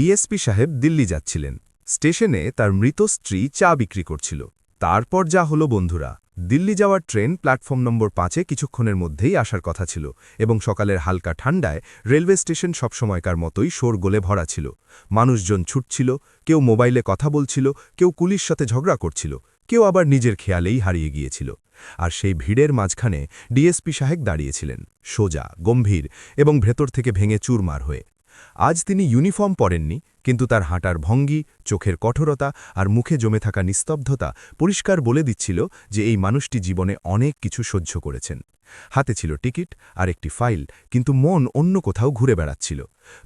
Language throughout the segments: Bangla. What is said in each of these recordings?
ডিএসপি সাহেব দিল্লি যাচ্ছিলেন। স্টেশনে তার মৃত স্ত্রী চা বিক্রি করছিল। তারপর যা হলো বন্ধুরা, দিল্লি যাওয়ার ট্রেন প্ল্যাটফর্ম নম্বর পাঁচে কিছুক্ষণের মধ্যেই আসার কথা ছিল এবং সকালের হালকা ঠান্ডায় রেলওয়ে স্টেশন সবসময়কার মতোই শোর গোলে ভরা ছিল। মানুষজন ছুটছিল, কেউ মোবাইলে কথা বলছিল, কেউ কুলির সাথে ঝগড়া করছিল, কেউ আবার নিজের খেয়ালেই হারিয়ে গিয়েছিল। আর সেই ভিড়ের মাঝখানে ডিএসপি সাহেব দাঁড়িয়েছিলেন, সোজা, গম্ভীর এবং ভেতর থেকে ভেঙে চুরমার হয়ে। আজ তিনি ইউনিফর্ম পরেননি, কিন্তু তার হাঁটার ভঙ্গি, চোখের কঠোরতা আর মুখে জমে থাকা নিস্তব্ধতা পরিষ্কার বলে দিচ্ছিল যে এই মানুষটি জীবনে অনেক কিছু সহ্য করেছেন। হাতে ছিল টিকিট আর একটি ফাইল, কিন্তু মন অন্য কোথাও ঘুরে বেড়াচ্ছিল।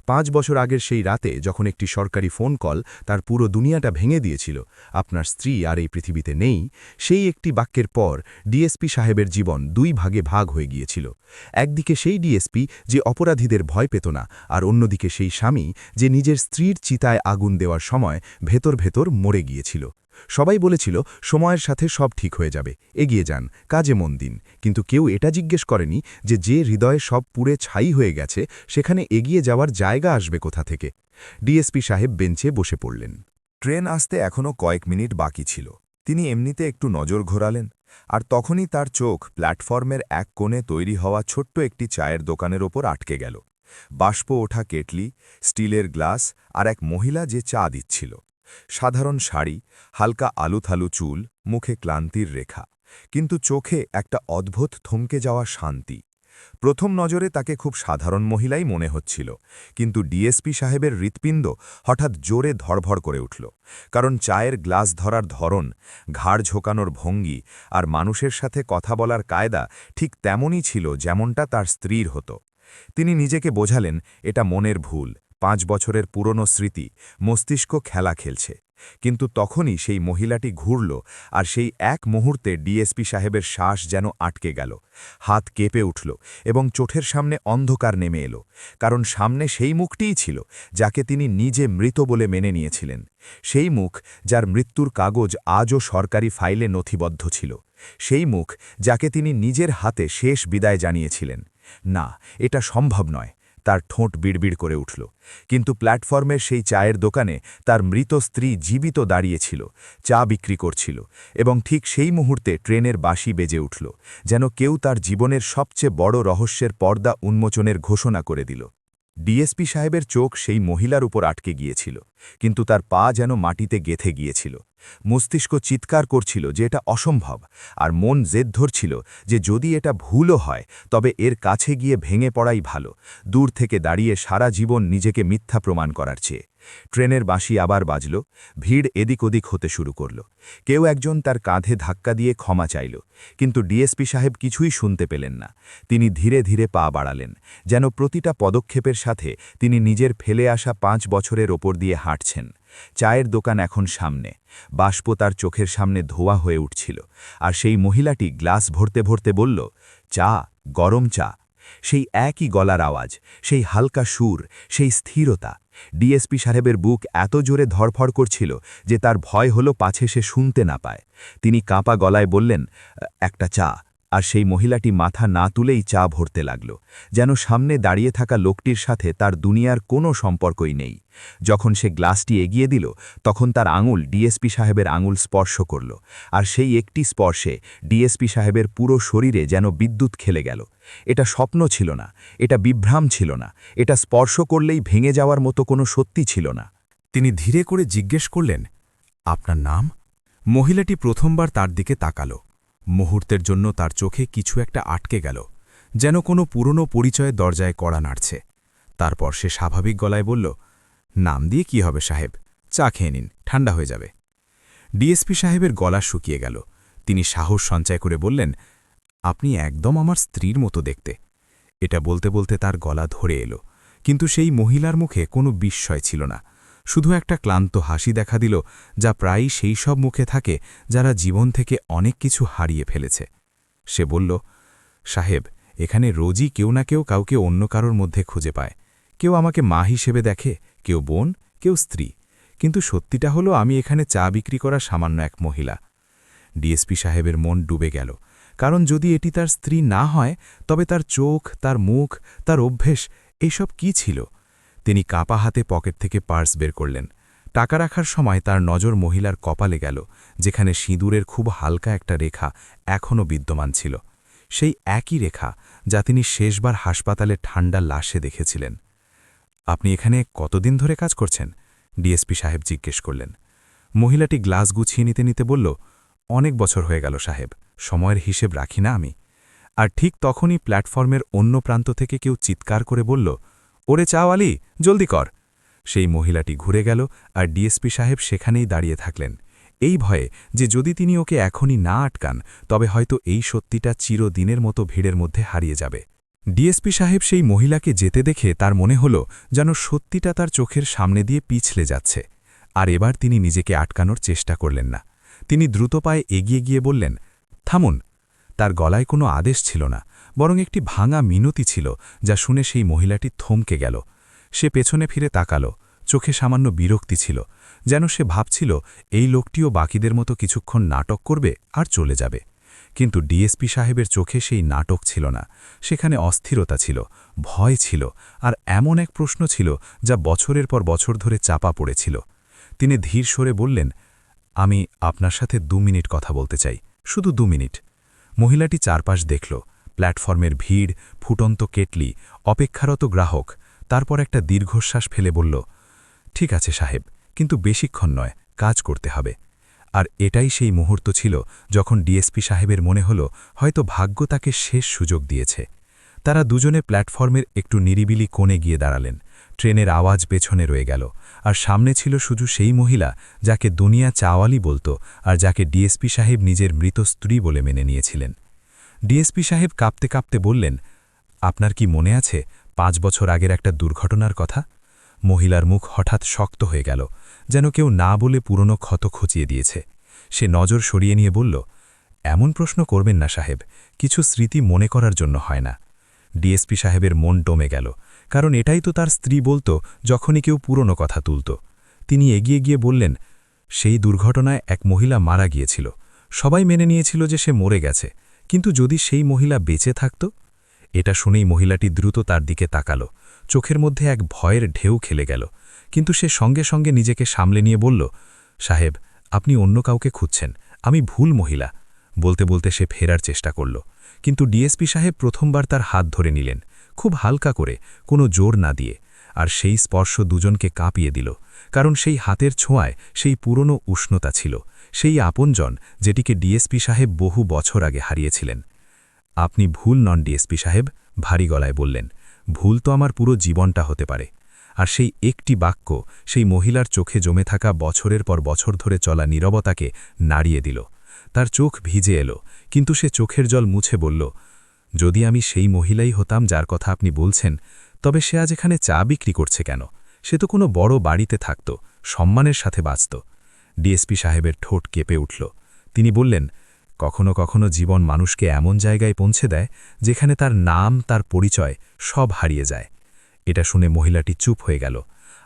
পাঁচ বছর আগের সেই রাতে যখন একটি সরকারি ফোন কল তার পুরো দুনিয়াটা ভেঙে দিয়েছিল, আপনার স্ত্রী আর এই পৃথিবীতে নেই, সেই একটি বাক্যের পর ডিএসপি সাহেবের জীবন দুই ভাগে ভাগ হয়ে গিয়েছিল। একদিকে সেই ডিএসপি যে অপরাধীদের ভয় পেত না, আর অন্যদিকে সেই স্বামী যে নিজের স্ত্রীর চিতায় আগুন দেওয়ার সময় ভেতর ভেতর মরে গিয়েছিল। সবাই বলেছিল, সময়ের সাথে সব ঠিক হয়ে যাবে, এগিয়ে যান, কাজে মন দিন। কিন্তু কেউ এটা জিজ্ঞেস করেনি যে যে হৃদয়ে সব পুড়ে ছাই হয়ে গেছে, সেখানে এগিয়ে যাওয়ার জায়গা আসবে কোথা থেকে। ডিএসপি সাহেব বেঞ্চে বসে পড়লেন। ট্রেন আসতে এখনও কয়েক মিনিট বাকি ছিল। তিনি এমনিতে একটু নজর ঘোরালেন, আর তখনই তার চোখ প্ল্যাটফর্মের এক কোণে তৈরি হওয়া ছোট্ট একটি চায়ের দোকানের ওপর আটকে গেল। বাষ্প ওঠা কেটলি, স্টিলের গ্লাস আর এক মহিলা যে চা দিচ্ছিল। সাধারণ শাড়ি, হালকা আলুথালু চুল, মুখে ক্লান্তির রেখা। কিন্তু চোখে একটা অদ্ভুত থমকে যাওয়া শান্তি। প্রথম নজরে তাকে খুব সাধারণ মহিলাই মনে হচ্ছিল, কিন্তু ডিএসপি সাহেবের হৃৎপিণ্ড হঠাৎ জোরে ধড়ভড় করে উঠল, কারণ চায়ের গ্লাস ধরার ধরন, ঘাড় ঝোকানোর ভঙ্গি আর মানুষের সাথে কথা বলার কায়দা ঠিক তেমনই ছিল যেমনটা তার স্ত্রীর হতো। তিনি নিজেকে বোঝালেন, এটা মনের ভুল পাঁচ বছরের পুরনো স্মৃতি মস্তিষ্ক খেলা খেলছে। কিন্তু তখনই সেই মহিলাটি ঘুরল আর সেই এক মুহূর্তে ডিএসপি সাহেবের শ্বাস যেন আটকে গেল। হাত কেঁপে উঠল এবং চোখের সামনে অন্ধকার নেমে এলো, কারণ সামনে সেই মুখটিই ছিল যাকে তিনি নিজে মৃত বলে মেনে নিয়েছিলেন। সেই মুখ যার মৃত্যুর কাগজ আজও সরকারি ফাইলে নথিবদ্ধ ছিল। সেই মুখ যাকে তিনি নিজের হাতে শেষ বিদায় জানিয়েছিলেন। না, এটা সম্ভব নয়। তার ঠোঁট বিড়বিড় করে উঠল। কিন্তু প্ল্যাটফর্মের সেই চায়ের দোকানে তার মৃত স্ত্রী জীবিত দাঁড়িয়েছিল, চা বিক্রি করছিল এবং ঠিক সেই মুহূর্তে ট্রেনের বাঁশি বেজে উঠল, যেন কেউ তার জীবনের সবচেয়ে বড় রহস্যের পর্দা উন্মোচনের ঘোষণা করে দিল। ডিএসপি সাহেবের চোখ সেই মহিলার উপর আটকে গিয়েছিল, কিন্তু তার পা যেন মাটিতে গেথে গিয়েছিল। মস্তিষ্ক চিৎকার করছিল যে এটা অসম্ভব, আর মন জেদ ধরছিল যে যদি এটা ভুলও হয়, তবে এর কাছে গিয়ে ভেঙে পড়াই ভালো, দূর থেকে দাঁড়িয়ে সারা জীবন নিজেকে মিথ্যা প্রমাণ করার চেয়ে। ট্রেনের বাঁশি আবার বাজল, ভিড় এদিক ওদিক হতে শুরু করল। কেউ একজন তার কাঁধে ধাক্কা দিয়ে ক্ষমা চাইল, কিন্তু ডিএসপি সাহেব কিছুই শুনতে পেলেন না। তিনি ধীরে ধীরে পা বাড়ালেন, যেন প্রতিটা পদক্ষেপের সাথে তিনি নিজের ফেলে আসা পাঁচ বছরের ওপর দিয়ে হাঁটছেন। চায়ের দোকান এখন সামনে, বাষ্প তার চোখের সামনে ধোয়া হয়ে উঠছিল, আর সেই মহিলাটি গ্লাস ভরতে ভরতে বলল, চা, গরম চা। সেই একই গলার আওয়াজ, সেই হালকা সুর, সেই স্থিরতা ডিএসপি সাহেবের বুক এত জোরে ধরফড় করছিল যে তার ভয় হলো পাছে সে শুনতে না পায়। তিনি কাঁপা গলায় বললেন একটা চা। আর সেই মহিলাটি মাথা না তুলেই চা ভরতে লাগল, যেন সামনে দাঁড়িয়ে থাকা লোকটির সাথে তার দুনিয়ার কোনো সম্পর্কই নেই। যখন সে গ্লাসটি এগিয়ে দিল, তখন তার আঙুল ডিএসপি সাহেবের আঙুল স্পর্শ করল, আর সেই একটি স্পর্শে ডিএসপি সাহেবের পুরো শরীরে যেন বিদ্যুৎ খেলে গেল। এটা স্বপ্ন ছিল না, এটা বিভ্রাম ছিল না, এটা স্পর্শ করলেই ভেঙে যাওয়ার মতো কোনো সত্যি ছিল না। তিনি ধীরে করে জিজ্ঞেস করলেন, আপনার নাম? মহিলাটি প্রথমবার তার দিকে তাকালো। মুহূর্তের জন্য তার চোখে কিছু একটা আটকে গেল, যেন কোনো পুরনো পরিচয়ের দরজায় কড়া নাড়ছে। তারপর সে স্বাভাবিক গলায় বলল, নাম দিয়ে কি হবে সাহেব? চা খেয়ে নিন, ঠান্ডা হয়ে যাবে। ডিএসপি সাহেবের গলা শুকিয়ে গেল। তিনি সাহস সঞ্চয় করে বললেন, আপনি একদম আমার স্ত্রীর মতো দেখতে। এটা বলতে বলতে তার গলা ধরে এলো, কিন্তু সেই মহিলার মুখে কোনো বিস্ময় ছিল না। শুধু একটা ক্লান্ত হাসি দেখা দিল, যা প্রায়ই সেই সব মুখে থাকে যারা জীবন থেকে অনেক কিছু হারিয়ে ফেলেছে। সে বলল, সাহেব, এখানে রোজই কেউ না কেউ কাউকে অন্য কারোর মধ্যে খুঁজে পায়। কেউ আমাকে মা হিসেবে দেখে, কেউ বোন, কেউ স্ত্রী। কিন্তু সত্যিটা হলো, আমি এখানে চা বিক্রি করা সামান্য এক মহিলা। ডিএসপি সাহেবের মন ডুবে গেল। কারণ যদি এটি তার স্ত্রী না হয়, তবে তার চোখ, তার মুখ, তার অভ্যেস এইসব কি ছিল? তিনি কাপা হাতে পকেট থেকে পার্স বের করলেন। টাকা রাখার সময় তার নজর মহিলার কপালে গেল, যেখানে সিঁদুরের খুব হালকা একটা রেখা এখনও বিদ্যমান ছিল। সেই একই রেখা যা তিনি শেষবার হাসপাতালে ঠান্ডা লাশে দেখেছিলেন। আপনি এখানে কতদিন ধরে কাজ করছেন? ডিএসপি সাহেব জিজ্ঞেস করলেন। মহিলাটি গ্লাস গুছিয়ে নিতে নিতে বলল, অনেক বছর হয়ে গেল সাহেব, সময়ের হিসেব রাখি না আমি। আর ঠিক তখনই প্ল্যাটফর্মের অন্য প্রান্ত থেকে কেউ চিৎকার করে বলল ওরে চাওয়ালি জলদি কর। সেই মহিলাটি ঘুরে গেল আর ডিএসপি সাহেব সেখানেই দাঁড়িয়ে থাকলেন। এই ভয়ে যে যদি তিনি ওকে এখনই না আটকান, তবে হয়তো এই সত্যিটা চিরদিনের মতো ভিড়ের মধ্যে হারিয়ে যাবে। ডিএসপি সাহেব সেই মহিলাকে যেতে দেখে তার মনে হল যেন সত্যিটা তার চোখের সামনে দিয়ে পিছলে যাচ্ছে। আর এবার তিনি নিজেকে আটকানোর চেষ্টা করলেন না। তিনি দ্রুত পায়ে এগিয়ে গিয়ে বললেন, থামুন। তার গলায় কোনো আদেশ ছিল না। বরং একটি ভাঙা মিনতি ছিল যা শুনে সেই মহিলাটি থমকে গেল। সে পেছনে ফিরে তাকালো, চোখে সামান্য বিরক্তি ছিল, যেন সে ভাবছিল, এই লোকটিও বাকিদের মতো কিছুক্ষণ নাটক করবে আর চলে যাবে। কিন্তু ডিএসপি সাহেবের চোখে সেই নাটক ছিল না, সেখানে অস্থিরতা ছিল, ভয় ছিল, আর এমন এক প্রশ্ন ছিল যা বছরের পর বছর ধরে চাপা পড়েছিল। তিনি ধীর সরে বললেন, আমি আপনার সাথে দু মিনিট কথা বলতে চাই, শুধু দু মিনিট। মহিলাটি চারপাশ দেখল প্ল্যাটফর্মের ভিড়, ফুটন্ত কেটলি, অপেক্ষারত গ্রাহক, তারপর একটা দীর্ঘশ্বাস ফেলে বলল, ঠিক আছে সাহেব, কিন্তু বেশিক্ষণ নয়, কাজ করতে হবে। আর এটাই সেই মুহূর্ত ছিল যখন ডিএসপি সাহেবের মনে হল, হয়তো ভাগ্য তাকে শেষ সুযোগ দিয়েছে। তারা দুজনে প্ল্যাটফর্মের একটু নিরিবিলি কোণে গিয়ে দাঁড়ালেন। ট্রেনের আওয়াজ পেছনে রয়ে গেল, আর সামনে ছিল শুধু সেই মহিলা, যাকে দুনিয়া চাওয়ালি বলতো, আর যাকে ডিএসপি সাহেব নিজের মৃত স্ত্রী বলে মেনে নিয়েছিলেন। ডিএসপি সাহেব কাঁপতে কাঁপতে বললেন, আপনার কি মনে আছে পাঁচ বছর আগের একটা দুর্ঘটনার কথা? মহিলার মুখ হঠাৎ শক্ত হয়ে গেল, যেন কেউ না বলে পুরনো ক্ষত খচিয়ে দিয়েছে। সে নজর সরিয়ে নিয়ে বলল, এমন প্রশ্ন করবেন না সাহেব, কিছু স্মৃতি মনে করার জন্য হয় না। ডিএসপি সাহেবের মন ডমে গেল, কারণ এটাই তো তার স্ত্রী বলতো যখনই কেউ পুরনো কথা তুলত। তিনি এগিয়ে গিয়ে বললেন, সেই দুর্ঘটনায় এক মহিলা মারা গিয়েছিল। সবাই মেনে নিয়েছিল যে সে মরে গেছে। কিন্তু যদি সেই মহিলা বেঁচে থাকত? এটা শুনেই মহিলাটি দ্রুত তার দিকে তাকালো। চোখের মধ্যে এক ভয়ের ঢেউ খেলে গেল। কিন্তু সে সঙ্গে সঙ্গে নিজেকে সামলে নিয়ে বলল, সাহেব, আপনি অন্য কাউকে খুঁজছেন। আমি ভুল মহিলা। বলতে বলতে সে ফেরার চেষ্টা করল। কিন্তু ডিএসপি সাহেব প্রথমবার তার হাত ধরে নিলেন, খুব হালকা করে, কোনো জোর না দিয়ে। আর সেই স্পর্শ দুজনকে কাঁপিয়ে দিল, কারণ সেই হাতের ছোঁয়ায় সেই পুরনো উষ্ণতা ছিল। সেই আপনজন যেটিকে ডিএসপি সাহেব বহু বছর আগে হারিয়েছিলেন। আপনি ভুল নন ডিএসপি সাহেব, ভারী গলায় বললেন, ভুল তো আমার পুরো জীবনটা হতে পারে। আর সেই একটি বাক্য সেই মহিলার চোখে জমে থাকা বছরের পর বছর ধরে চলা নীরবতাকে নাড়িয়ে দিল। তার চোখ ভিজে এলো, কিন্তু সে চোখের জল মুছে বলল, যদি আমি সেই মহিলাই হতাম যার কথা আপনি বলছেন, তবে সে আজ এখানে চা বিক্রি করছে কেন? সে তো কোনো বড় বাড়িতে থাকত, সম্মানের সাথে বাঁচত। ডিএসপি সাহেবের ঠোঁট কেঁপে উঠল। তিনি বললেন, কখনো কখনো জীবন মানুষকে এমন জায়গায় পৌঁছে দেয় যেখানে তার নাম, তার পরিচয় সব হারিয়ে যায়। এটা শুনে মহিলাটি চুপ হয়ে গেল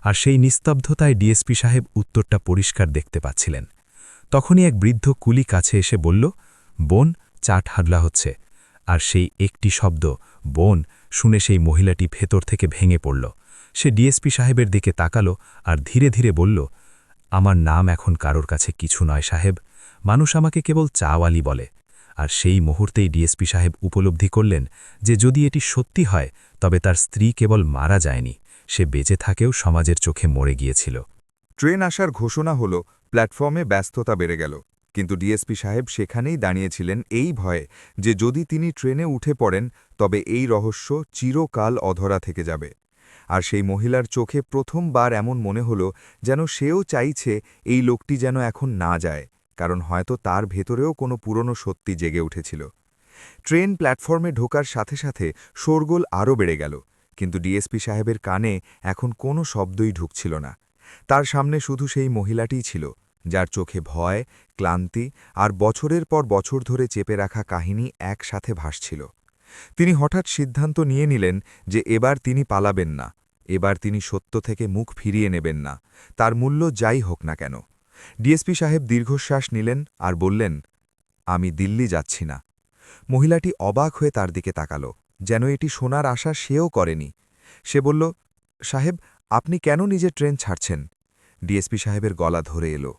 আর সেই নিস্তব্ধতায় ডিএসপি সাহেব উত্তরটা পরিষ্কার দেখতে পাচ্ছিলেন। তখনই এক বৃদ্ধ কুলি কাছে এসে বলল, বোন, চাট হাডলা হচ্ছে। আর সেই একটি শব্দ, বোন, শুনে সেই মহিলাটি ভেতর থেকে ভেঙে পড়ল। সে ডিএসপি সাহেবের দিকে তাকালো আর ধীরে ধীরে বলল আমার নাম এখন কারোর কাছে কিছু নয়, সাহেব। মানুষ আমাকে কেবল চাওয়ালি বলে। আর সেই মুহূর্তেই ডিএসপি সাহেব উপলব্ধি করলেন যে যদি এটি সত্যি হয়, তবে তার স্ত্রী কেবল মারা যায়নি, সে বেঁচে থাকেও সমাজের চোখে মরে গিয়েছিল। ট্রেন আসার ঘোষণা হল, প্ল্যাটফর্মে ব্যস্ততা বেড়ে গেল। কিন্তু ডিএসপি সাহেব সেখানেই দাঁড়িয়েছিলেন এই ভয়ে যে যদি তিনি ট্রেনে উঠে পড়েন, তবে এই রহস্য চিরকাল অধরা থেকে যাবে। আর সেই মহিলার চোখে প্রথমবার এমন মনে হল যেন সেও চাইছে এই লোকটি যেন এখন না যায়, কারণ হয়তো তার ভেতরেও কোনো পুরনো সত্যি জেগে উঠেছিল। ট্রেন প্ল্যাটফর্মে ঢোকার সাথে সাথে শোরগোল আরও বেড়ে গেল, কিন্তু ডিএসপি সাহেবের কানে এখন কোনো শব্দই ঢুকছিল না। তার সামনে শুধু সেই মহিলাটিই ছিল, যার চোখে ভয়, ক্লান্তি আর বছরের পর বছর ধরে চেপে রাখা কাহিনী একসাথে ভাসছিল। তিনি হঠাৎ সিদ্ধান্ত নিয়ে নিলেন যে এবার তিনি পালাবেন না, এবার তিনি সত্য থেকে মুখ ফিরিয়ে নেবেন না, তার মূল্য যাই হোক না কেন। ডিএসপি সাহেব দীর্ঘশ্বাস নিলেন আর বললেন, আমি দিল্লি যাচ্ছি না। মহিলাটি অবাক হয়ে তার দিকে তাকাল, যেন এটি শোনার আশা সেও করেনি। সে বলল, সাহেব, আপনি কেন নিজের ট্রেন ছাড়ছেন? ডিএসপি সাহেবের গলা ধরে এলো,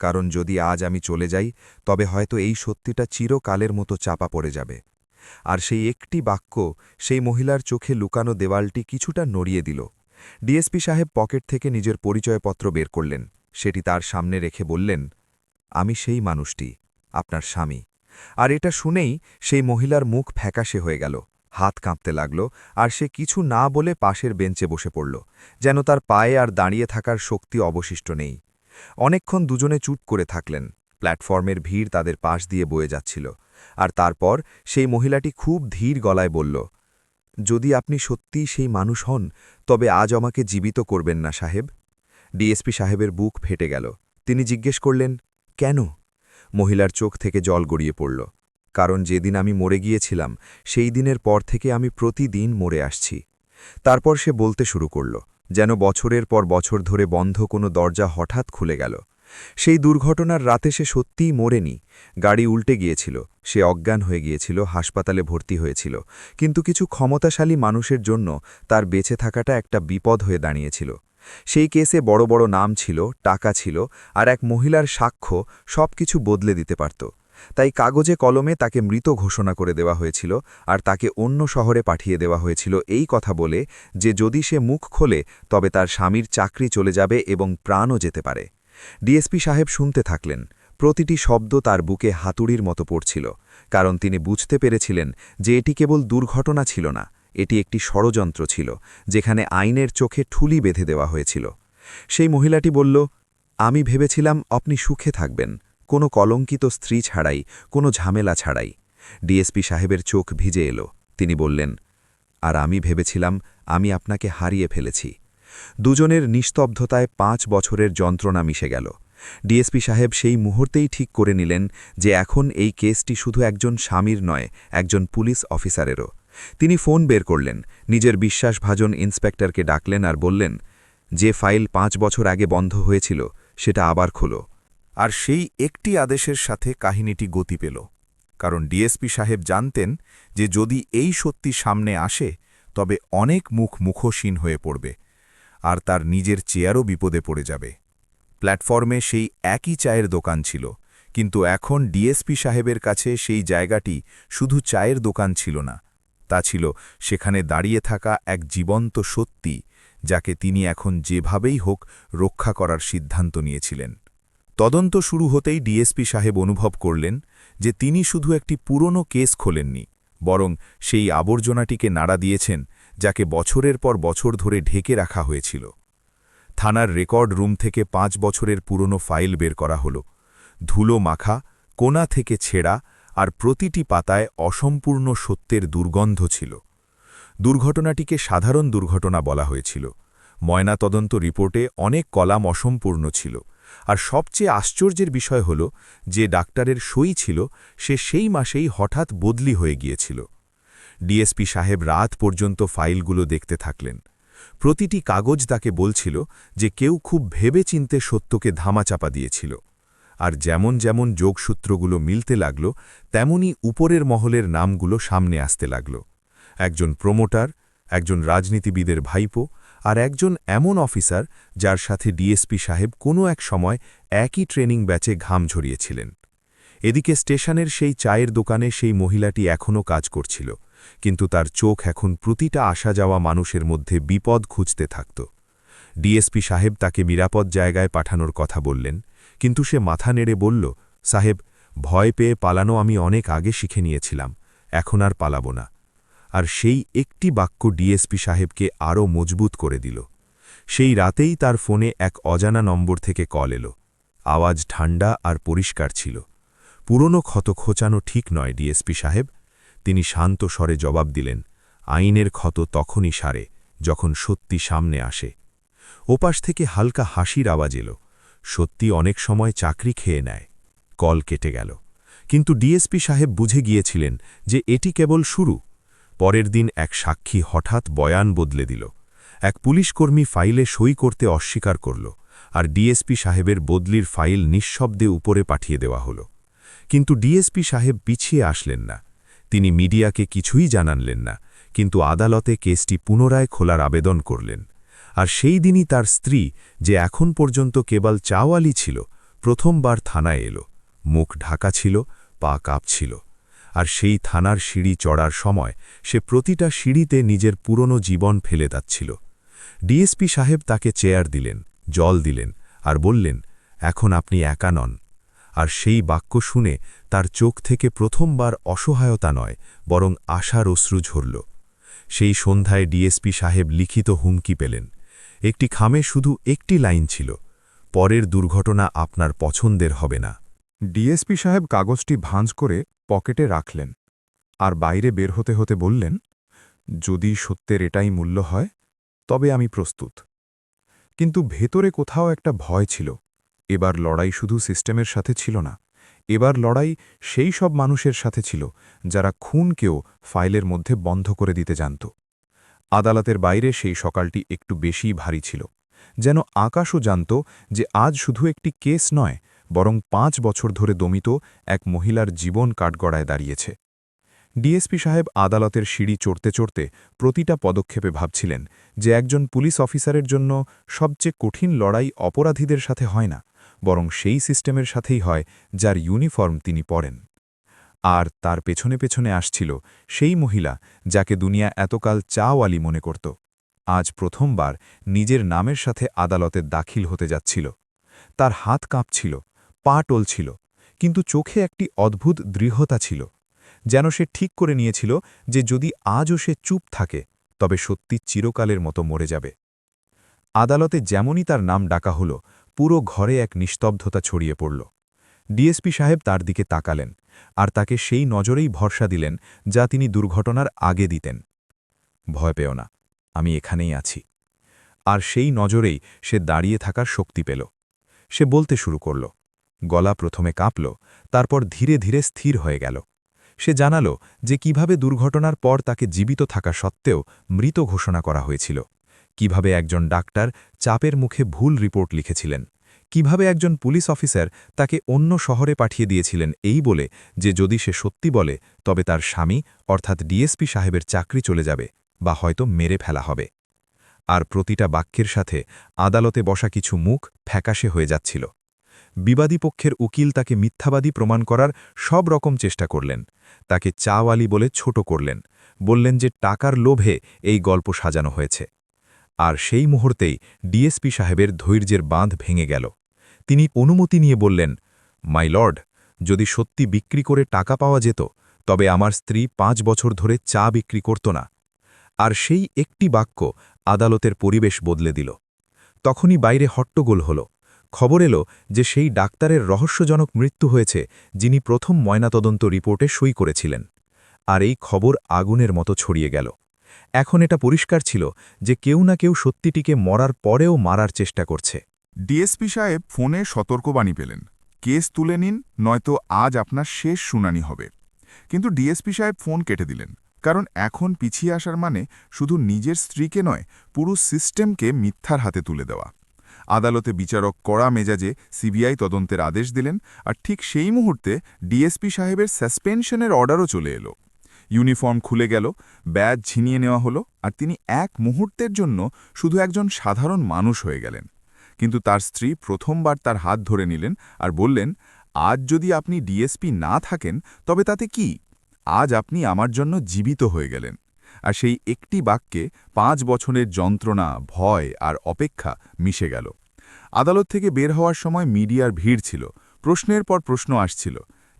কারণ যদি আজ আমি চলে যাই, তবে হয়তো এই সত্যিটা চিরকালের মতো চাপা পড়ে যাবে। আর সেই একটি বাক্য সেই মহিলার চোখে লুকানো দেওয়ালটি কিছুটা নড়িয়ে দিল। ডিএসপি সাহেব পকেট থেকে নিজের পরিচয়পত্র বের করলেন। সেটি তার সামনে রেখে বললেন, আমি সেই মানুষটি, আপনার স্বামী। আর এটা শুনেই সেই মহিলার মুখ ফ্যাকাশে হয়ে গেল, হাত কাঁপতে লাগল, আর সে কিছু না বলে পাশের বেঞ্চে বসে পড়ল, যেন তার পায়ে আর দাঁড়িয়ে থাকার শক্তি অবশিষ্ট নেই। অনেকক্ষণ দুজনে চুপ করে থাকলেন। প্ল্যাটফর্মের ভিড় তাদের পাশ দিয়ে বয়ে যাচ্ছিল। আর তারপর সেই মহিলাটি খুব ধীর গলায় বলল, যদি আপনি সত্যিই সেই মানুষ হন, তবে আজ আমাকে জীবিত করবেন না, সাহেব। ডিএসপি সাহেবের বুক ফেটে গেল। তিনি জিজ্ঞেস করলেন, কেন? মহিলার চোখ থেকে জল গড়িয়ে পড়ল, কারণ যেদিন আমি মরে গিয়েছিলাম, সেই দিনের পর থেকে আমি প্রতিদিন মরে আসছি। তারপর সে বলতে শুরু করল, যেন বছরের পর বছর ধরে বন্ধ কোনো দরজা হঠাৎ খুলে গেল। সেই দুর্ঘটনার রাতে সে সত্যিই মরেনি। গাড়ি উল্টে গিয়েছিল। সে অজ্ঞান হয়ে গিয়েছিল, হাসপাতালে ভর্তি হয়েছিল। কিন্তু কিছু ক্ষমতাশালী মানুষের জন্য তার বেঁচে থাকাটা একটা বিপদ হয়ে দাঁড়িয়েছিল। সেই কেসে বড় বড় নাম ছিল, টাকা ছিল আর এক মহিলার সাক্ষ্য সব কিছু বদলে দিতে পারত। তাই কাগজে কলমে তাকে মৃত ঘোষণা করে দেওয়া হয়েছিল আর তাকে অন্য শহরে পাঠিয়ে দেওয়া হয়েছিল এই কথা বলে যে যদি সে মুখ খোলে তবে তার স্বামীর চাকরি চলে যাবে এবং প্রাণও যেতে পারে। ডিএসপি সাহেব শুনতে থাকলেন। প্রতিটি শব্দ তার বুকে হাতুড়ির মতো পড়ছিল, কারণ তিনি বুঝতে পেরেছিলেন যে এটি কেবল দুর্ঘটনা ছিল না, এটি একটি ষড়যন্ত্র ছিল, যেখানে আইনের চোখে ঠুলি বেঁধে দেওয়া হয়েছিল। সেই মহিলাটি বলল, আমি ভেবেছিলাম আপনি সুখে থাকবেন, কোনো কলঙ্কিত স্ত্রী ছাড়াই, কোনো ঝামেলা ছাড়াই। ডিএসপি সাহেবের চোখ ভিজে এলো। তিনি বললেন, আর আমি ভেবেছিলাম আমি আপনাকে হারিয়ে ফেলেছি। দুজনের নিস্তব্ধতায় পাঁচ বছরের যন্ত্রণা মিশে গেল। ডিএসপি সাহেব সেই মুহূর্তেই ঠিক করে নিলেন যে এখন এই কেসটি শুধু একজন স্বামীর নয়, একজন পুলিশ অফিসারেরও। তিনি ফোন বের করলেন, নিজের বিশ্বাসভাজন ইন্সপেক্টরকে ডাকলেন আর বললেন, যে ফাইল পাঁচ বছর আগে বন্ধ হয়েছিল, সেটা আবার খোলো। আর সেই একটি আদেশের সাথে কাহিনীটি গতি পেল। কারণ ডিএসপি সাহেব জানতেন যে যদি এই সত্যি সামনে আসে, তবে অনেক মুখ মুখোশীন হয়ে পড়বে। আর তার নিজের চেয়ারও বিপদে পড়ে যাবে। প্ল্যাটফর্মে সেই একই চায়ের দোকান ছিল, কিন্তু এখন ডিএসপি সাহেবের কাছে সেই জায়গাটি শুধু চায়ের দোকান ছিল না, তা ছিল সেখানে দাঁড়িয়ে থাকা এক জীবন্ত সত্যি, যাকে তিনি এখন যেভাবেই হোক রক্ষা করার সিদ্ধান্ত নিয়েছিলেন। তদন্ত শুরু হতেই ডিএসপি সাহেব অনুভব করলেন যে তিনি শুধু একটি পুরনো কেস খোলেননি, বরং সেই আবর্জনাটিকে নাড়া দিয়েছেন যাকে বছরের পর বছর ধরে ঢেকে রাখা হয়েছিল। থানার রেকর্ড রুম থেকে পাঁচ বছরের পুরনো ফাইল বের করা হল। ধুলো মাখা, কোনা থেকে ছেঁড়া আর প্রতিটি পাতায় অসম্পূর্ণ সত্যের দুর্গন্ধ ছিল। দুর্ঘটনাটিকে সাধারণ দুর্ঘটনা বলা হয়েছিল। ময়নাতদন্ত রিপোর্টে অনেক কলাম অসম্পূর্ণ ছিল। আর সবচেয়ে আশ্চর্যের বিষয় হল, যে ডাক্তারের সই ছিল, সে সেই মাসেই হঠাৎ বদলি হয়ে গিয়েছিল। ডিএসপি সাহেব রাত পর্যন্ত ফাইলগুলো দেখতে থাকলেন। প্রতিটি কাগজ তাকে বলছিল যে কেউ খুব ভেবে চিনতে সত্যকে ধামাচাপা দিয়েছিল। আর যেমন যেমন যোগসূত্রগুলো মিলতে লাগল, তেমনি উপরের মহলের নামগুলো সামনে আসতে লাগল। একজন প্রমোটার, একজন রাজনীতিবিদের ভাইপো আর একজন এমন অফিসার যার সাথে ডিএসপি সাহেব কোনো এক সময় একই ট্রেনিং ব্যাচে ঘাম ঝরিয়েছিলেন। এদিকে স্টেশনের সেই চায়ের দোকানে সেই মহিলাটি এখনও কাজ করছিল। কিন্তু তার চোখ এখন প্রতিটা আসা যাওয়া মানুষের মধ্যে বিপদ খুঁজতে থাকত। ডিএসপি সাহেব তাকে নিরাপদ জায়গায় পাঠানোর কথা বললেন, কিন্তু সে মাথা নেড়ে বলল, সাহেব, ভয় পেয়ে পালানো আমি অনেক আগে শিখে নিয়েছিলাম, এখন আর পালাব না। আর সেই একটি বাক্য ডিএসপি সাহেবকে আরও মজবুত করে দিল। সেই রাতেই তার ফোনে এক অজানা নম্বর থেকে কল এলো। আওয়াজ ঠান্ডা আর পরিষ্কার ছিল। পুরনো ক্ষত খোঁচানো ঠিক নয় ডিএসপি সাহেব। তিনি শান্ত স্বরে জবাব দিলেন, আইনের ক্ষত তখনই সারে, যখন সত্যি সামনে আসে। ওপাশ থেকে হালকা হাসির আওয়াজ এলো, সত্যি অনেক সময় চাকরি খেয়ে নেয়। কল কেটে গেল। কিন্তু ডিএসপি সাহেব বুঝে গিয়েছিলেন যে এটি কেবল শুরু। পরের দিন এক সাক্ষী হঠাৎ বয়ান বদলে দিল। এক পুলিশকর্মী ফাইলে সই করতে অস্বীকার করল, আর ডিএসপি সাহেবের বদলির ফাইল নিঃশব্দে উপরে পাঠিয়ে দেওয়া হল। কিন্তু ডিএসপি সাহেব পিছিয়ে আসলেন না। তিনি মিডিয়াকে কিছুই জানানলেন না, কিন্তু আদালতে কেসটি পুনরায় খোলার আবেদন করলেন। আর সেই দিনই তার স্ত্রী, যে এখন পর্যন্ত কেবল চাওয়ালি ছিল, প্রথমবার থানায় এলো। মুখ ঢাকা ছিল, পা কাঁপছিল। আর সেই থানার সিঁড়ি চড়ার সময় সে প্রতিটা সিঁড়িতে নিজের পুরনো জীবন ফেলে যাচ্ছিল। ডিএসপি সাহেব তাকে চেয়ার দিলেন, জল দিলেন আর বললেন, এখন আপনি একা নন। আর সেই বাক্য শুনে তার চোখ থেকে প্রথমবার অসহায়তা নয়, বরং আশার অশ্রু ঝরল। সেই সন্ধ্যায় ডিএসপি সাহেব লিখিত হুমকি পেলেন। একটি খামে শুধু একটি লাইন ছিল, পরের দুর্ঘটনা আপনার পছন্দের হবে না। ডিএসপি সাহেব কাগজটি ভাঁজ করে পকেটে রাখলেন আর বাইরে বের হতে হতে বললেন, যদি সত্যের এটাই মূল্য হয়, তবে আমি প্রস্তুত। কিন্তু ভেতরে কোথাও একটা ভয় ছিল। এবার লড়াই শুধু সিস্টেমের সাথে ছিল না। এবার লড়াই সেই সব মানুষের সাথে ছিল, যারা খুনকেও ফাইলের মধ্যে বন্ধ করে দিতে জানত। আদালতের বাইরে সেই সকালটি একটু বেশিই ভারী ছিল। যেন আকাশও জানত যে আজ শুধু একটি কেস নয়, বরং পাঁচ বছর ধরে দমিত এক মহিলার জীবন কাঠগড়ায় দাঁড়িয়েছে। ডিএসপি সাহেব আদালতের সিঁড়ি চড়তে চড়তে প্রতিটা পদক্ষেপে ভাবছিলেন যে একজন পুলিশ অফিসারের জন্য সবচেয়ে কঠিন লড়াই অপরাধীদের সাথে হয় না। বরং সেই সিস্টেমের সাথেই হয় যার ইউনিফর্ম তিনি পরেন। আর তার পেছনে পেছনে আসছিল সেই মহিলা যাকে দুনিয়া এতকাল চাওয়ালি মনে করত। আজ প্রথমবার নিজের নামের সাথে আদালতে দাখিল হতে যাচ্ছিল। তার হাত কাঁপছিল, পা টলছিল, কিন্তু চোখে একটি অদ্ভুত দৃঢ়তা ছিল, যেন সে ঠিক করে নিয়েছিল যে যদি আজও সে চুপ থাকে, তবে সত্যি চিরকালের মতো মরে যাবে। আদালতে যেমনই তার নাম ডাকা হল পুরো ঘরে এক নিস্তব্ধতা ছড়িয়ে পড়ল। ডিএসপি সাহেব তার দিকে তাকালেন, আর তাকে সেই নজরেই ভরসা দিলেন যা তিনি দুর্ঘটনার আগে দিতেন। ভয় পেও না, আমি এখানেই আছি। আর সেই নজরেই সে দাঁড়িয়ে থাকার শক্তি পেল। সে বলতে শুরু করল, গলা প্রথমে কাঁপল, তারপর ধীরে ধীরে স্থির হয়ে গেল। সে জানালো যে কীভাবে দুর্ঘটনার পর তাকে জীবিত থাকা সত্ত্বেও মৃত ঘোষণা করা হয়েছিল। কীভাবে একজন ডাক্তার চাপের মুখে ভুল রিপোর্ট লিখেছিলেন, কীভাবে একজন পুলিশ অফিসার তাকে অন্য শহরে পাঠিয়ে দিয়েছিলেন এই বলে যে যদি সে সত্যি বলে, তবে তার স্বামী, অর্থাৎ ডিএসপি সাহেবের চাকরি চলে যাবে বা হয়তো মেরে ফেলা হবে। আর প্রতিটা বাক্যের সাথে আদালতে বসা কিছু মুখ ফ্যাকাশে হয়ে যাচ্ছিল। বিবাদী পক্ষের উকিল তাকে মিথ্যাবাদী প্রমাণ করার সব রকম চেষ্টা করলেন। তাকে চাওয়ালি বলে ছোট করলেন। বললেন যে টাকার লোভে এই গল্প সাজানো হয়েছে। আর সেই মুহূর্তেই ডিএসপি সাহেবের ধৈর্যের বাঁধ ভেঙে গেল। তিনি অনুমতি নিয়ে বললেন, মাই লর্ড, যদি সত্যি বিক্রি করে টাকা পাওয়া যেত, তবে আমার স্ত্রী পাঁচ বছর ধরে চা বিক্রি করত না। আর সেই একটি বাক্য আদালতের পরিবেশ বদলে দিল। তখনই বাইরে হট্টগোল হল। খবর এলো যে সেই ডাক্তারের রহস্যজনক মৃত্যু হয়েছে, যিনি প্রথম ময়নাতদন্ত রিপোর্টে সই করেছিলেন। আর এই খবর আগুনের মতো ছড়িয়ে গেল। এখন এটা পরিষ্কার ছিল যে কেউ না কেউ সত্যিটিকে মরার পরেও মারার চেষ্টা করছে। ডিএসপি সাহেব ফোনে সতর্কবাণী পেলেন। কেস তুলে নিন, নয়তো আজ আপনার শেষ শুনানি হবে। কিন্তু ডিএসপি সাহেব ফোন কেটে দিলেন, কারণ এখন পিছিয়ে আসার মানে শুধু নিজের স্ত্রীকে নয়, পুরো সিস্টেমকে মিথ্যার হাতে তুলে দেওয়া। আদালতে বিচারক কড়া মেজাজে সিবিআই তদন্তের আদেশ দিলেন, আর ঠিক সেই মুহূর্তে ডিএসপি সাহেবের সাসপেনশনের অর্ডারও চলে এলো। ইউনিফর্ম খুলে গেল, ব্যাজ ছিনিয়ে নেওয়া হলো, আর তিনি এক মুহূর্তের জন্য শুধু একজন সাধারণ মানুষ হয়ে গেলেন। কিন্তু তার স্ত্রী প্রথমবার তার হাত ধরে নিলেন আর বললেন, আজ যদি আপনি ডিএসপি না থাকেন, তবে তাতে কি? আজ আপনি আমার জন্য জীবিত হয়ে গেলেন। আর সেই একটি বাক্যে পাঁচ বছরের যন্ত্রণা, ভয় আর অপেক্ষা মিশে গেল। আদালত থেকে বের হওয়ার সময় মিডিয়ার ভিড় ছিল। প্রশ্নের পর প্রশ্ন আসছিল।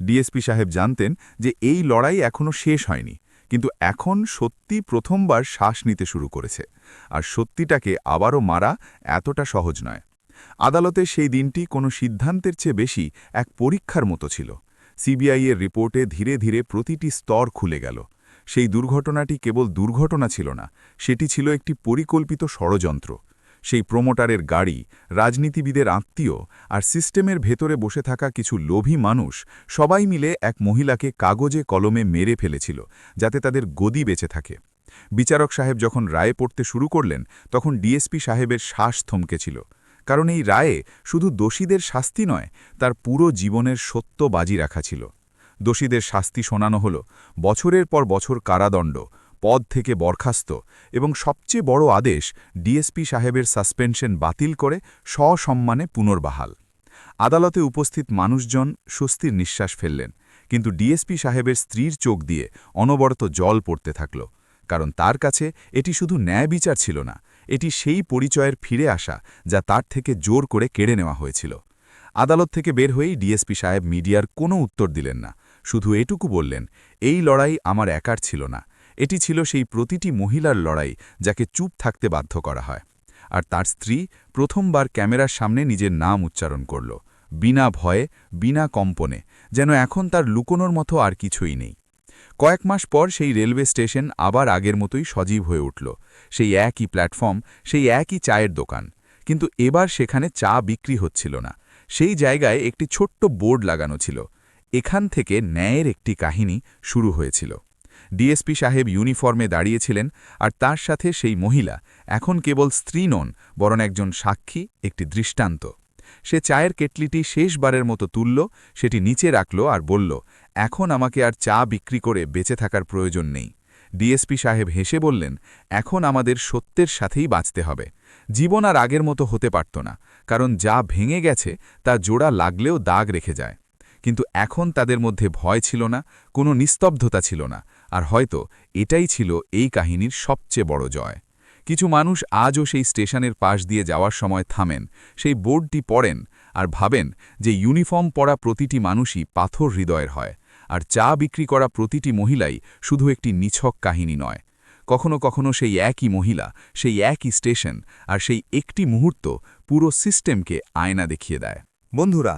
ডিএসপি সাহেব জানতেন যে এই লড়াই এখনও শেষ হয়নি, কিন্তু এখন সত্যি প্রথমবার শ্বাস নিতে শুরু করেছে, আর সত্যিটাকে আবারও মারা এতটা সহজ নয়। আদালতে সেই দিনটি কোনো সিদ্ধান্তের চেয়ে বেশি এক পরীক্ষার মতো ছিল। সিবিআইয়ের রিপোর্টে ধীরে ধীরে প্রতিটি স্তর খুলে গেল। সেই দুর্ঘটনাটি কেবল দুর্ঘটনা ছিল না, সেটি ছিল একটি পরিকল্পিত ষড়যন্ত্র। সেই প্রমোটারের গাড়ি, রাজনীতিবিদের আত্মীয় আর সিস্টেমের ভেতরে বসে থাকা কিছু লোভী মানুষ সবাই মিলে এক মহিলাকে কাগজে কলমে মেরে ফেলেছিল, যাতে তাদের গদি বেঁচে থাকে। বিচারক সাহেব যখন রায়ে পড়তে শুরু করলেন, তখন ডিএসপি সাহেবের শ্বাস থমকেছিল। কারণ এই রায়ে শুধু দোষীদের শাস্তি নয়, তার পুরো জীবনের সত্য বাজি রাখা ছিল। দোষীদের শাস্তি শোনানো হল, বছরের পর বছর কারাদণ্ড পদ থেকে বরখাস্ত এবং সবচেয়ে বড় আদেশ ডিএসপি সাহেবের সাসপেনশন বাতিল করে সসম্মানে পুনর্বাহাল। আদালতে উপস্থিত মানুষজন স্বস্তির নিঃশ্বাস ফেললেন, কিন্তু ডিএসপি সাহেবের স্ত্রীর চোখ দিয়ে অনবরত জল পড়তে থাকল, কারণ তার কাছে এটি শুধু ন্যায় বিচার ছিল না, এটি সেই পরিচয়ের ফিরে আসা যা তার থেকে জোর করে কেড়ে নেওয়া হয়েছিল। আদালত থেকে বের হয়েই ডিএসপি সাহেব মিডিয়ার কোনো উত্তর দিলেন না, শুধু এটুকু বললেন, এই লড়াই আমার একার ছিল না এটি ছিল সেই প্রতিটি মহিলার লড়াই যাকে চুপ থাকতে বাধ্য করা হয়। আর তার স্ত্রী প্রথমবার ক্যামেরার সামনে নিজের নাম উচ্চারণ করল, বিনা ভয়ে, বিনা কম্পনে, যেন এখন তার লুকোনোর মতো আর কিছুই নেই। কয়েক মাস পর সেই রেলওয়ে স্টেশন আবার আগের মতোই সজীব হয়ে উঠল। সেই একই প্ল্যাটফর্ম, সেই একই চায়ের দোকান। কিন্তু এবার সেখানে চা বিক্রি হচ্ছিল না। সেই জায়গায় একটি ছোট্ট বোর্ড লাগানো ছিল। এখান থেকে ন্যায়ের একটি কাহিনী শুরু হয়েছিল। ডিএসপি সাহেব ইউনিফর্মে দাঁড়িয়েছিলেন আর তার সাথে সেই মহিলা, এখন কেবল স্ত্রী নন, বরং একজন সাক্ষী, একটি দৃষ্টান্ত। সে চায়ের কেটলিটি শেষবারের মতো তুলল, সেটি নিচে রাখল আর বলল, এখন আমাকে আর চা বিক্রি করে বেঁচে থাকার প্রয়োজন নেই। ডিএসপি সাহেব হেসে বললেন, এখন আমাদের সত্যের সাথেই বাঁচতে হবে। জীবন আর আগের মতো হতে পারত না, কারণ যা ভেঙে গেছে, তা জোড়া লাগলেও দাগ রেখে যায়। কিন্তু এখন তাদের মধ্যে ভয় ছিল না, কোনো নিস্তব্ধতা ছিল না। আর হয়তো এটাই ছিল এই কাহিনীর সবচেয়ে বড় জয়। কিছু মানুষ আজও সেই স্টেশনের পাশ দিয়ে যাওয়ার সময় থামেন, সেই বোর্ডটি পড়েন আর ভাবেন যে ইউনিফর্ম পরা প্রতিটি মানুষই পাথর হৃদয়ের হয় আর চা বিক্রি করা প্রতিটি মহিলাই শুধু একটি নিছক কাহিনী নয়। কখনো কখনো সেই একই মহিলা, সেই একই স্টেশন আর সেই একটি মুহূর্ত পুরো সিস্টেমকে আয়না দেখিয়ে দেয়। বন্ধুরা,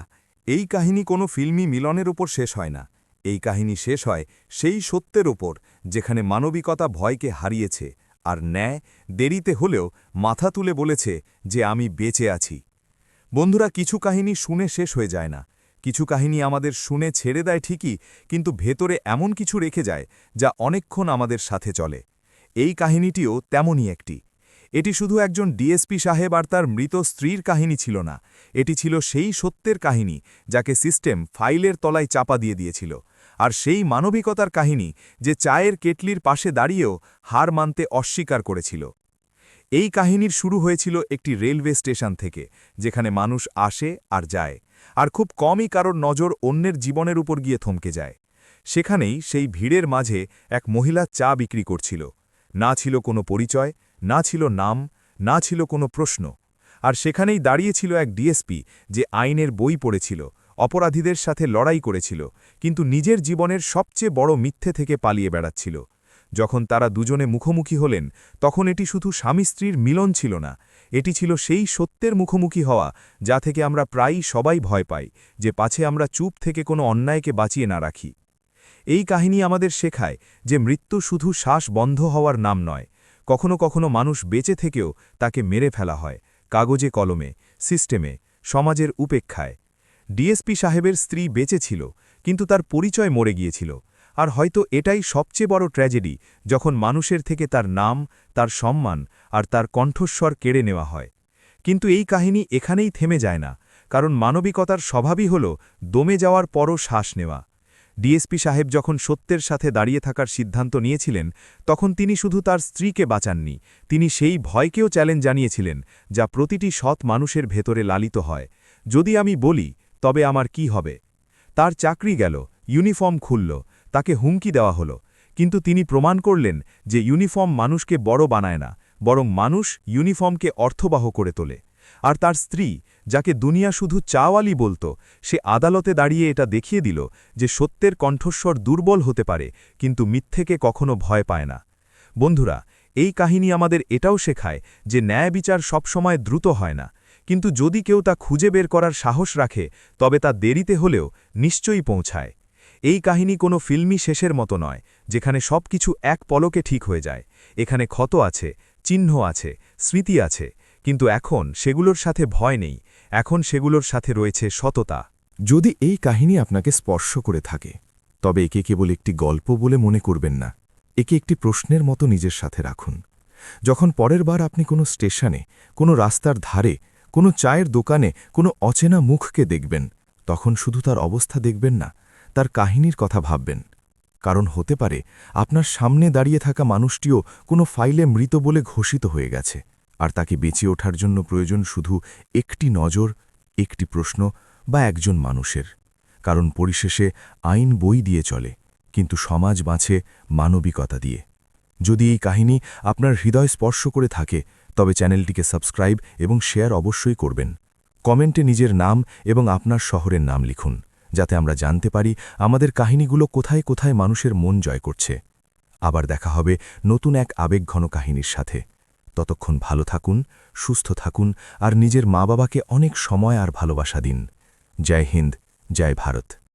এই কাহিনী কোনো ফিল্মি মিলনের উপর শেষ হয় না। এই কাহিনী শেষ হয় সেই সত্যের ওপর, যেখানে মানবিকতা ভয়কে হারিয়েছে আর ন্যায় দেরিতে হলেও মাথা তুলে বলেছে যে আমি বেঁচে আছি। বন্ধুরা, কিছু কাহিনী শুনে শেষ হয়ে যায় না। কিছু কাহিনী আমাদের শুনে ছেড়ে দেয় ঠিকই, কিন্তু ভেতরে এমন কিছু রেখে যায় যা অনেকক্ষণ আমাদের সাথে চলে। এই কাহিনীটিও তেমনই একটি। এটি শুধু একজন ডিএসপি সাহেব আর তার মৃত স্ত্রীর কাহিনী ছিল না। এটি ছিল সেই সত্যের কাহিনী যাকে সিস্টেম ফাইলের তলায় চাপা দিয়ে দিয়েছিল। আর সেই মানবিকতার কাহিনী যে চায়ের কেটলির পাশে দাঁড়িয়েও হার মানতে অস্বীকার করেছিল। এই কাহিনীর শুরু হয়েছিল একটি রেলওয়ে স্টেশন থেকে, যেখানে মানুষ আসে আর যায়, আর খুব কমই কারোর নজর অন্যের জীবনের উপর গিয়ে থমকে যায়। সেখানেই সেই ভিড়ের মাঝে এক মহিলা চা বিক্রি করছিল। না ছিল কোনো পরিচয়, না ছিল নাম, না ছিল কোনো প্রশ্ন, আর সেখানেই দাঁড়িয়েছিল এক ডিএসপি যে আইনের বই পড়েছিল অপরাধীদের সাথে লড়াই করেছিল, কিন্তু নিজের জীবনের সবচেয়ে বড় মিথ্যে থেকে পালিয়ে বেড়াচ্ছিল। যখন তারা দুজনে মুখোমুখি হলেন, তখন এটি শুধু স্বামী স্ত্রীর মিলন ছিল না, এটি ছিল সেই সত্যের মুখোমুখি হওয়া, যা থেকে আমরা প্রায়ই সবাই ভয় পাই, যে পাছে আমরা চুপ থেকে কোনো অন্যায়কে বাঁচিয়ে না রাখি। এই কাহিনী আমাদের শেখায় যে মৃত্যু শুধু শ্বাস বন্ধ হওয়ার নাম নয়, কখনো কখনো মানুষ বেঁচে থেকেও তাকে মেরে ফেলা হয়, কাগজে কলমে, সিস্টেমে, সমাজের উপেক্ষায়। ডিএসপি সাহেবের স্ত্রী বেঁচে ছিল, কিন্তু তার পরিচয় মরে গিয়েছিল। আর হয়তো এটাই সবচেয়ে বড় ট্র্যাজেডি যখন মানুষের থেকে তার নাম, তার সম্মান আর তার কণ্ঠস্বর কেড়ে নেওয়া হয়। কিন্তু এই কাহিনী এখানেই থেমে যায় না, কারণ মানবিকতার স্বভাবই হল দমে যাওয়ার পরও শ্বাস নেওয়া। ডিএসপি সাহেব যখন সত্যের সাথে দাঁড়িয়ে থাকার সিদ্ধান্ত নিয়েছিলেন, তখন তিনি শুধু তার স্ত্রীকে বাঁচাননি, তিনি সেই ভয়কেও চ্যালেঞ্জ জানিয়েছিলেন যা প্রতিটি সৎ মানুষের ভেতরে লালিত হয়। যদি আমি বলি তবে আমার কি হবে? তার চাকরি গেল, ইউনিফর্ম খুলল, তাকে হুমকি দেওয়া হলো। কিন্তু তিনি প্রমাণ করলেন যে ইউনিফর্ম মানুষকে বড় বানায় না, বরং মানুষ ইউনিফর্মকে অর্থবাহ করে তোলে। আর তার স্ত্রী, যাকে দুনিয়া শুধু চাওয়ালি বলতো, সে আদালতে দাঁড়িয়ে এটা দেখিয়ে দিল যে সত্যের কণ্ঠস্বর দুর্বল হতে পারে, কিন্তু মিথ্যেকে কখনো ভয় পায় না। বন্ধুরা, এই কাহিনী আমাদের এটাও শেখায় যে ন্যায় বিচার সবসময় দ্রুত হয় না। কিন্তু যদি কেউ তা খুঁজে বের করার সাহস রাখে, তবে তা দেরিতে হলেও নিশ্চয়ই পৌঁছায়। এই কাহিনী কোনো ফিল্মি শেষের মতো নয়, যেখানে সব কিছু এক পলকে ঠিক হয়ে যায়। এখানে ক্ষত আছে, চিহ্ন আছে, স্মৃতি আছে, কিন্তু এখন সেগুলোর সাথে ভয় নেই, এখন সেগুলোর সাথে রয়েছে সততা। যদি এই কাহিনী আপনাকে স্পর্শ করে থাকে, তবে একে কেবল একটি গল্প বলে মনে করবেন না। একে একটি প্রশ্নের মতো নিজের সাথে রাখুন। যখন পরের বার আপনি কোনো স্টেশনে, কোনো রাস্তার ধারে কোনো চায়ের দোকানে কোনো অচেনা মুখকে দেখবেন, তখন শুধু তার অবস্থা দেখবেন না, তার কাহিনীর কথা ভাববেন। কারণ হতে পারে আপনার সামনে দাঁড়িয়ে থাকা মানুষটিও কোনো ফাইলে মৃত বলে ঘোষিত হয়ে গেছে, আর তাকে বেঁচে ওঠার জন্য প্রয়োজন শুধু একটি নজর, একটি প্রশ্ন বা একজন মানুষের। কারণ পরিশেষে আইন বই দিয়ে চলে, কিন্তু সমাজ বাঁচে মানবিকতা দিয়ে। যদি এই কাহিনী আপনার হৃদয় স্পর্শ করে থাকে তবে চ্যানেলটিকে সাবস্ক্রাইব এবং শেয়ার অবশ্যই করবেন। কমেন্টে নিজের নাম এবং আপনার শহরের নাম লিখুন, যাতে আমরা জানতে পারি আমাদের কাহিনীগুলো কোথায় কোথায় মানুষের মন জয় করছে। আবার দেখা হবে নতুন এক আবেগঘন কাহিনীর সাথে। ততক্ষণ ভালো থাকুন, সুস্থ থাকুন আর নিজের মা বাবাকে অনেক সময় আর ভালোবাসা দিন। জয় হিন্দ, জয় ভারত।